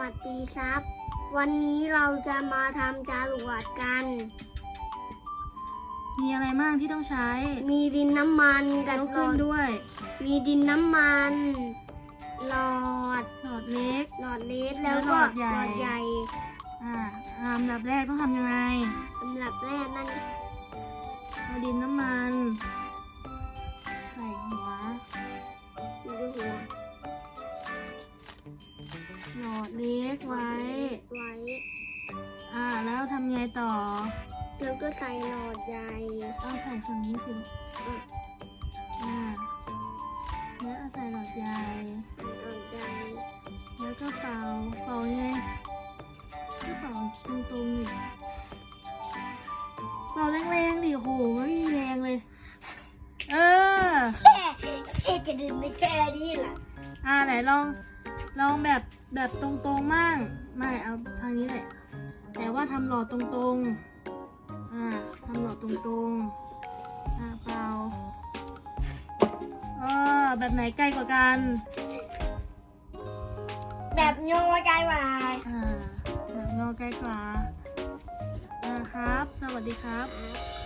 วัสดีครับ วันนี้เราจะมาทำจรวดกัน มีอะไรบ้างที่ต้องใช้มีดินน้ำมันกับยกหลขึ้อนดด้วย มีดินน้ำมัน หลอด หลอดเล็ก หลอดเล็กแล้วก็หลอดใหญ่หลอดใหญ่อ่าอันดับแรกต้องทำยังไง สำหรับแรกนั่นเอาดินน้ำมัน หลอดเล็กไว้ ไว้ อ่า แล้วทำไงต่อ แล้วก็ใส่หลอดใหญ่เอาใส่ฝั่งนี้สิอะอ่าแล้วเอาใส่หลอดใหญ่หลอดใหญ่แล้วก็เป่าเป่าไงก็เป่าตรงๆดิเป่าแรงๆดิโหไม่มีแรงเลย เออ แค่แค่จะดึงไม่แค่นี้แหละอ่าไหนลอง ลองแบบแบบตรงๆมั่งไม่เอาทางนี้แหละ แต่ว่าทำหลอดตรงๆอ่าทำหลอดตรงๆอ่าเปล่าอ่าแบบไหนใกล้กว่ากันแบบโยใจวายอ่าแบบงอใกล้กว่าอ่าครับ สวัสดีครับค